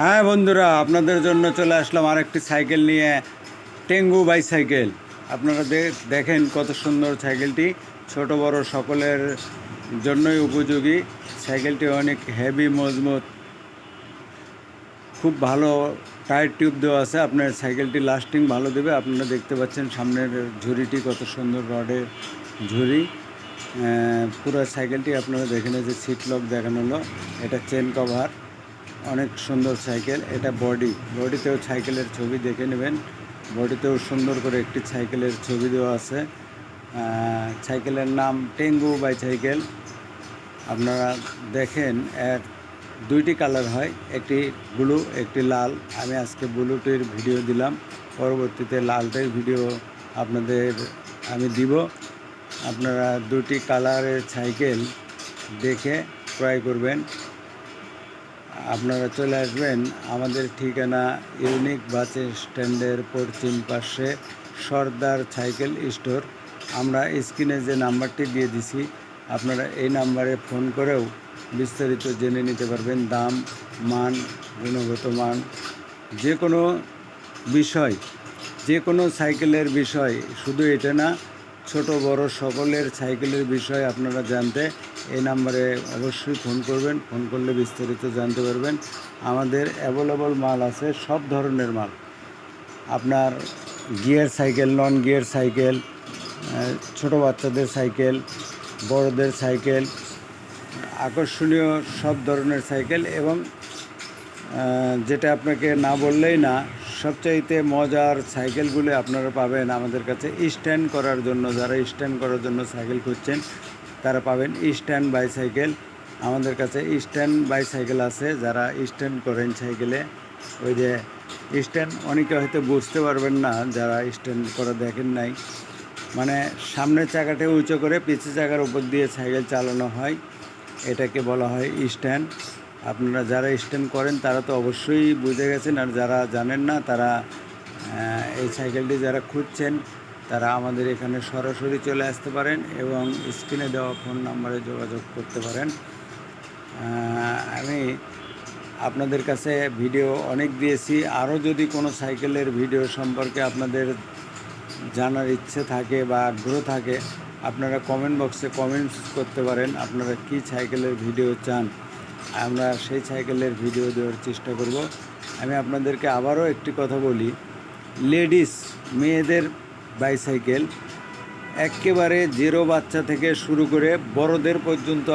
হ্যাঁ বন্ধুরা, আপনাদের জন্য চলে আসলাম আরেকটি সাইকেল নিয়ে। টেঙ্গু বাইসাইকেল। আপনারা দেখেন কত সুন্দর সাইকেলটি। ছোট, বড় সকলের জন্যই উপযোগী। সাইকেলটি অনেক হেভি মজবুত। খুব ভালো টায়ার টিউব দেওয়া আছে। আপনার সাইকেলটি লাস্টিং ভালো দেবে। আপনারা দেখতে পাচ্ছেন সামনের ঝুড়িটি কত সুন্দর রডের ঝুড়ি। পুরো সাইকেলটি আপনারা দেখে যে সিট লক দেখানো হলো। এটা চেন কভার অনেক সুন্দর সাইকেল। এটা বডি। বডিতেও সাইকেলের ছবি দেখে নেবেন। বডিতেও সুন্দর করে একটি সাইকেলের ছবি দেওয়া আছে। সাইকেলের নাম টেঙ্গু বাই সাইকেল। আপনারা দেখেন, এর দুইটি কালার হয়। একটি ব্লু, একটি লাল। আমি আজকে ব্লুটির ভিডিও দিলাম। পরবর্তীতে লালটির ভিডিও আপনাদের আমি দিব। আপনারা দুটি কালারের সাইকেল দেখে ক্রয় করবেন। আপনারা চলে আসবেন আমাদের ঠিকানা ইউনিক বাস স্ট্যান্ডের পশ্চিম পাশে সর্দার সাইকেল স্টোর। আমরা স্ক্রিনে যে নাম্বারটি দিয়ে দিছি, আপনারা এই নাম্বারে ফোন করেও বিস্তারিত জেনে নিতে পারবেন দাম, মান, গুণগত মান। যে কোনো বিষয়, যে কোনো সাইকেলের বিষয়, শুধু এটা না ছোট, বড় সকলের সাইকেলের বিষয় আপনারা জানতে এই নাম্বারে অবশ্যই ফোন করবেন। ফোন করলে বিস্তারিত জানতে পারবেন। আমাদের অ্যাভেলেবল মাল আছে, সব ধরনের মাল। আপনার gear cycle, non gear cycle ছোট বাচ্চাদের সাইকেল, বড়দের সাইকেল, আকর্ষণীয় সব ধরনের সাইকেল এবং যেটা আপনাকে না বললেই না সবচাইতে মজার সাইকেলগুলো আপনারা পাবেন আমাদের কাছে স্ট্যান্ড করার জন্য। যারা স্ট্যান্ড করার জন্য সাইকেল খুঁজছেন, তারা পাবেন স্ট্যান্ড বাইসাইকেল। আমাদের কাছে স্ট্যান্ড বাইসাইকেল আছে, যারা স্ট্যান্ড করেন সাইকেলে। ওই যে স্ট্যান্ড, অনেকে হয়তো বুঝতে পারবেন না যারা স্ট্যান্ড করা দেখেন নাই। মানে সামনের চাকাটা উঁচু করে পিছের চাকার উপর দিয়ে সাইকেল চালানো হয়। এটাকে বলা হয় স্ট্যান্ড। আপনারা যারা স্ট্যান্ড করেন, তারা তো অবশ্যই বুঝে গেছেন। আর যারা জানেন না, তারা এই সাইকেলটি যারা খুঁজছেন, তারা আমাদের এখানে সরাসরি চলে আসতে পারেন এবং স্ক্রিনে দেওয়া ফোন নাম্বারে যোগাযোগ করতে পারেন। আমি আপনাদের কাছে ভিডিও অনেক দিয়েছি। আরও যদি কোনো সাইকেলের ভিডিও সম্পর্কে আপনাদের জানার ইচ্ছে থাকে বা আগ্রহ থাকে, আপনারা কমেন্ট বক্সে কমেন্টস করতে পারেন, আপনারা কি সাইকেলের ভিডিও চান। আমরা সেই সাইকেলের ভিডিও দেওয়ার চেষ্টা করব। আমি আপনাদেরকে আবারও একটি কথা বলি। লেডিস মেয়েদের বাইসাইকেল একেবারে জিরো বাচ্চা থেকে শুরু করে বড়দের পর্যন্ত